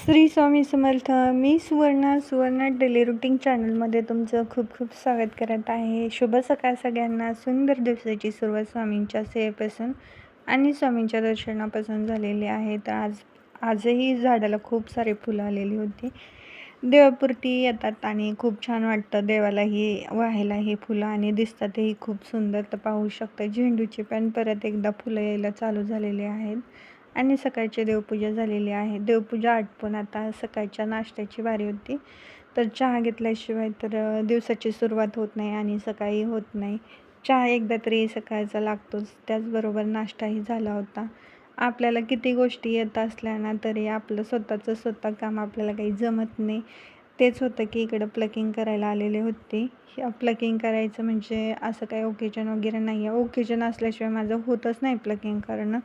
श्री स्वामी समर्थ मी Suvarna Suvarna daily routine चॅनलमध्ये तुमचं खूप खूप स्वागत करत आहे. शुभ सकाळ सगळ्यांना. सुंदर दिवसाची सुरुवात स्वामींच्या सेवेपासून आणि स्वामींच्या दर्शनापासून झालेली आहे. तर आज आजही झाडाला खूप सारे फुलं आलेली होती. देवापुरती येतात आणि खूप छान वाटतं. देवालाही व्हायला हे फुलं आणि दिसतातही खूप सुंदर. तर पाहू शकतं झेंडूची पण परत एकदा फुलं यायला चालू झालेली आहेत. आणि सकाळची देवपूजा झालेली आहे. देवपूजा आटपून आता सकाळच्या नाश्त्याची वारी होती. तर चहा घेतल्याशिवाय तर दिवसाची सुरुवात होत नाही आणि सकाळी होत नाही. चहा एकदा तरी सकाळचा लागतोच. त्याचबरोबर नाश्ताही झाला होता. आपल्याला किती गोष्टी येत असल्या ना तरी आपलं स्वतःचं स्वतः काम आपल्याला काही जमत नाही. तेच होतं की इकडं प्लकिंग करायला आलेले होते. प्लकिंग करायचं म्हणजे असं काही ओकेजन वगैरे नाही आहे ओकेजन असल्याशिवाय माझं होतच नाही प्लकिंग करणं.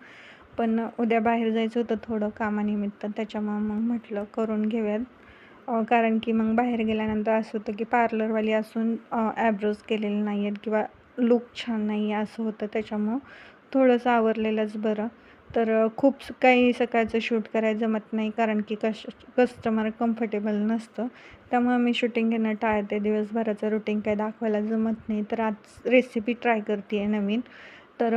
पण उद्या बाहेर जायचं होतं थोडं कामानिमित्त त्याच्यामुळं मग म्हटलं करून घेऊयात. कारण की मग बाहेर गेल्यानंतर असं होतं की पार्लरवाली असून ॲब्रोज केलेले नाही आहेत किंवा लुक छान नाही आहे असं होतं त्याच्यामुळं थोडंसं आवरलेलंच बरं. तर खूप काही सकाळचं शूट करायला जमत नाही कारण की कश कस्टमर कम्फर्टेबल नसतं. त्यामुळं मी शूटिंग घेणं टाळते. दिवसभराचं रुटीन काही दाखवायला जमत नाही. तर आज रेसिपी ट्राय करते आहे नवीन. तर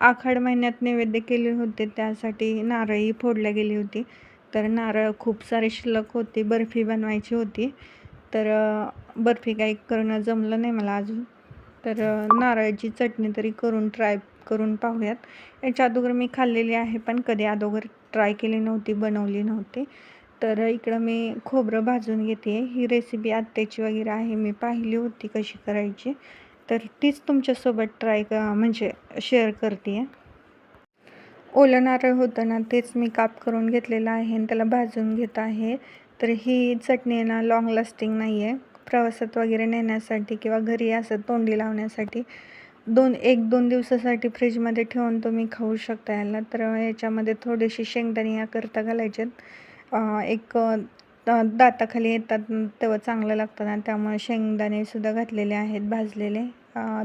आखाड महिन्यात नैवेद्य केले होते. त्यासाठी नारळही फोडल्या गेली होती. तर नारळ खूप सारे शिल्लक होते. बर्फी बनवायची होती. तर बर्फी काही करणं जमलं नाही मला अजून. तर नारळाची चटणी तरी करून ट्राय करून पाहूयात. याच्या अगोदर मी खाल्लेली आहे पण कधी अगोदर ट्राय केली नव्हती बनवली नव्हती. तर इकडं मी खोबरं भाजून घेते. ही रेसिपी आत्याची वगैरे आहे. मी पाहिली होती कशी करायची. तर तीच तुमच्यासोबत ट्राय क म्हणजे शेअर करते आहे ओलं नारळ होतं ना तेच मी काप करून घेतलेलं आहे आणि त्याला भाजून घेत आहे. तर ही चटणी ना लाँग लास्टिंग नाही आहे प्रवासात वगैरे नेण्यासाठी किंवा घरी असं तोंडी लावण्यासाठी दोन एक दोन दिवसासाठी फ्रीजमध्ये ठेवून तुम्ही खाऊ शकता याला. तर याच्यामध्ये थोडीशी शेंगदाणे याकरता घालायचे एक दाताखाली येतात तेव्हा चांगलं लागतं ना त्यामुळे शेंगदाणेसुद्धा घातलेले आहेत भाजलेले.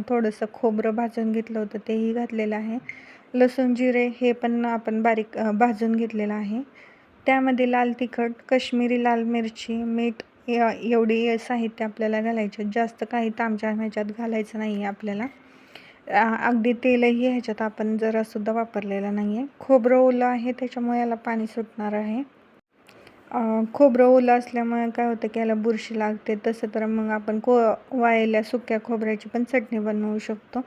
थोडंसं खोबरं भाजून घेतलं होतं तेही घातलेलं आहे. लसूण जिरे हे पण आपण बारीक भाजून घेतलेलं आहे. त्यामध्ये लाल तिखट कश्मीरी लाल मिरची मीठ एवढी साहित्य आपल्याला घालायचे. जास्त काही तामच्या ह्याच्यात घालायचं नाही आहे आपल्याला. अगदी तेलही ह्याच्यात आपण जरासुद्धा वापरलेलं नाही आहे. खोबरं ओलं आहे त्याच्यामुळे याला पाणी सुटणार आहे. खोबरं ओलं असल्यामुळे काय होतं की याला बुरशी लागते. तसं तर मग आपण को वाळलेल्या सुक्या खोबऱ्याची पण चटणी बनवू शकतो.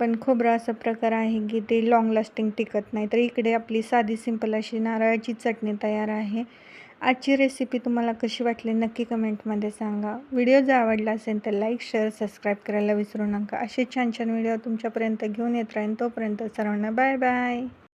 पण खोबरं असा प्रकार आहे की ते लाँग लास्टिंग टिकत नाही. तर इकडे आपली साधी सिंपल अशी नारळाची चटणी तयार आहे. आजची रेसिपी तुम्हाला कशी वाटली नक्की कमेंटमध्ये सांगा. व्हिडिओ जर आवडला असेल तर लाईक शेअर सबस्क्राईब करायला विसरू नका. असे छान छान व्हिडिओ तुमच्यापर्यंत घेऊन येत राहीन. तोपर्यंत सर्वांना बाय बाय